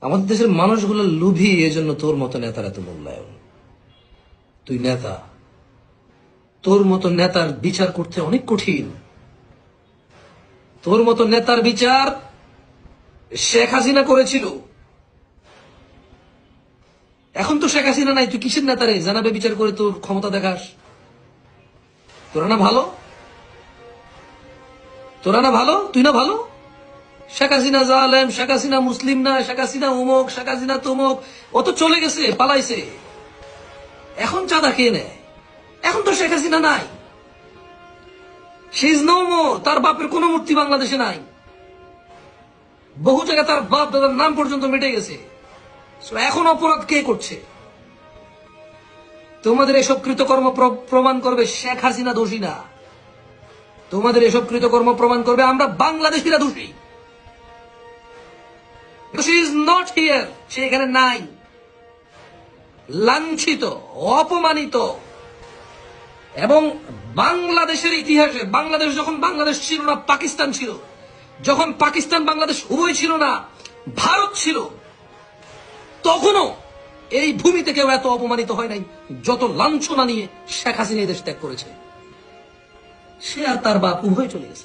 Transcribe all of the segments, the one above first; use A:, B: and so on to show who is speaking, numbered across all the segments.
A: আমাদের দেশের মানুষগুলো লুভি, এজন্য তোর মতো নেতার এত মূল্যায়ন। তুই নেতা। তোর মতো নেতার বিচার করতে অনেক কঠিন। তোর মতো নেতার বিচার শেখ হাসিনা করেছিল। এখন তো শেখ হাসিনা নাই, তুই কিসের নেতারে জানাবে বিচার করে তোর ক্ষমতা দেখাস। তোরা না ভালো? তোরা না ভালো? তুই না ভালো? শেখ হাসিনা জালেম, শেখ হাসিনা মুসলিম না, শেখ হাসিনা উমক, শেখ হাসিনা তুমক, ও তো চলে গেছে, পালাইছে। এখন চাঁদা খেয়ে নেয়? এখন তো শেখ হাসিনা নাই। সিজ নো মোর, তার বাপের কোনো মূর্তি বাংলাদেশে নাই। বহু জায়গায় তার বাপ, দাদার নাম পর্যন্ত মিটে গেছে। এখন অপরাধ কে করছে? তোমাদের এসব কৃতকর্ম প্রমাণ করবে শেখ হাসিনা দোষী না। তোমাদের এসব কৃতকর্ম প্রমাণ করবে আমরা বাংলাদেশিরা দোষী। শি ইজ নট হিয়ার সে এখানে নাই। লাঞ্ছিত, অপমানিত। এবং বাংলাদেশের ইতিহাসে, বাংলাদেশ যখন বাংলাদেশ ছিল না, পাকিস্তান ছিল, যখন পাকিস্তান, বাংলাদেশ উভয় ছিল না, ভারত ছিল, তখনও এই ভূমিতে কেউ এত অপমানিত হয় নাই, যত লাঞ্ছনা নিয়ে শেখ হাসিনা দেশ ত্যাগ করেছে। সে আর তার বাপ উভয় চলে গেছে।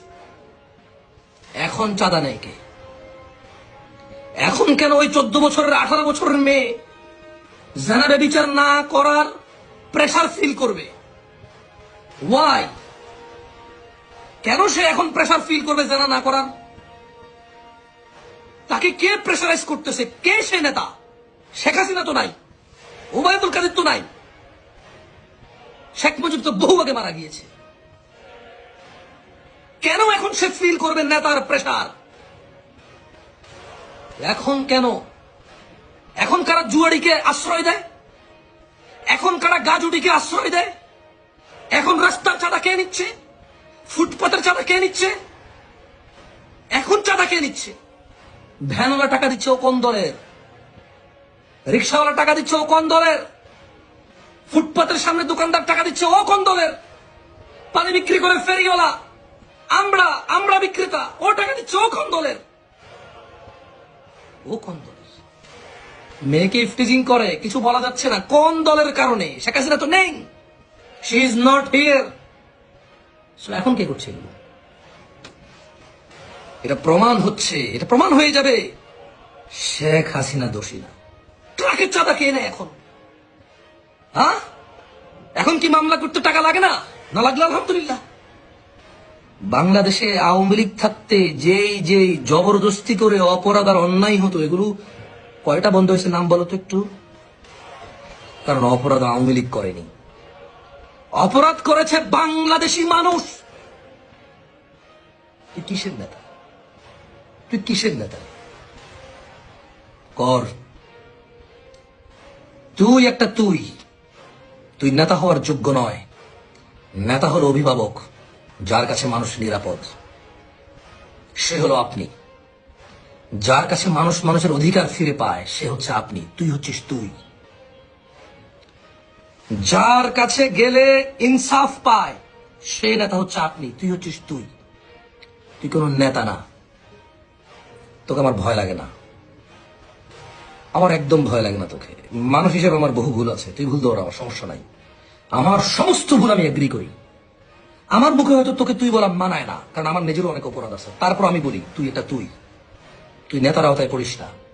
A: এখন চাঁদা নেয় কে? এখন কেন ওই চোদ্দ বছরের, আঠারো বছরের মেয়ে জানাবে বিচার না করার প্রেশার ফিল করবে? ওয়াই কেন সে এখন প্রেশার ফিল করবে জানা না করার? তাকে কে প্রেশারাইজ করতেছে? কে সে নেতা? শেখ হাসিনা তো নাই ওবায়দুল কাদের তো নাই। শেখ মুজিব তো বহু আগে মারা গিয়েছে। কেন এখন সে ফিল করবে নেতার প্রেসার এখন কেন? এখন কারা জুয়ারিকে আশ্রয় দেয়? এখন কারা গাজুডিকে আশ্রয় দেয়? এখন রাস্তার চাঁদা কে নিচ্ছে? ফুটপাতের চাঁদা কে নিচ্ছে? এখন চাঁদা কে নিচ্ছে? ভ্যানওয়ালা টাকা দিচ্ছে ও কোন দলের? রিক্সাওয়ালা টাকা দিচ্ছে ও কোন দলের? ফুটপাতের সামনে দোকানদার টাকা দিচ্ছে ও কোন দলের? পানি বিক্রি করে ফেরিওয়ালা, আমরা আমরা বিক্রেতা, ও টাকা দিচ্ছে ও কোন দলের? ও কোন দলের মেয়েকে করে, কিছু বলা যাচ্ছে না। কোন দলের কারণে। শেখ হাসিনা তো নেই। শি ইজ নট হিয়ার এখন কে করছে? এটা প্রমাণ হচ্ছে। এটা প্রমাণ হয়ে যাবে। শেখ হাসিনা দোষী না। ট্রাকের চাঁদা কে নেয় এখন? হ্যাঁ? এখন কি মামলা করতে টাকা লাগে না? না লাগলে আলহামদুলিল্লাহ। বাংলাদেশে আওয়ামী লীগ থাকতে যেই যেই জবরদস্তি করে অপরাধ আর অন্যায় হতো, এগুলো কয়টা বন্ধ হয়েছে নাম বলো তো একটু? কারণ অপরাধ আওয়ামী লীগ করেনি। অপরাধ করেছে বাংলাদেশি মানুষ। তুই কিসের নেতা? তুই কিসের নেতা? কর। তুই একটা তুই। তুই নেতা হওয়ার যোগ্য নয়। নেতা হলো অভিভাবক। যার কাছে মানুষ নিরাপদ, সে হলো আপনি। যার কাছে মানুষ মানুষের অধিকার ফিরে পায়, সে হচ্ছে আপনি। তুই হচ্ছিস তুই। যার কাছে গেলে ইনসাফ পায়, সে নেতা হচ্ছে আপনি। তুই হচ্ছিস তুই। তুই কোনো নেতা না। তোকে আমার ভয় লাগে না। আমার একদম ভয় লাগে না তোকে। মানুষ হিসেবে আমার বহু ভুল আছে। তুই ভুল দৌড় আমার সমস্যা নাই। আমার সমস্ত ভুল আমি এগ্রি করি। আমার মুখে হয়তো তোকে তুই বলা মানায় না, কারণ আমার নিজেরও অনেক অপরাধ আছে। তারপর আমি বলি, তুই এটা তুই। তুই নেতার আওতায় পড়িস না।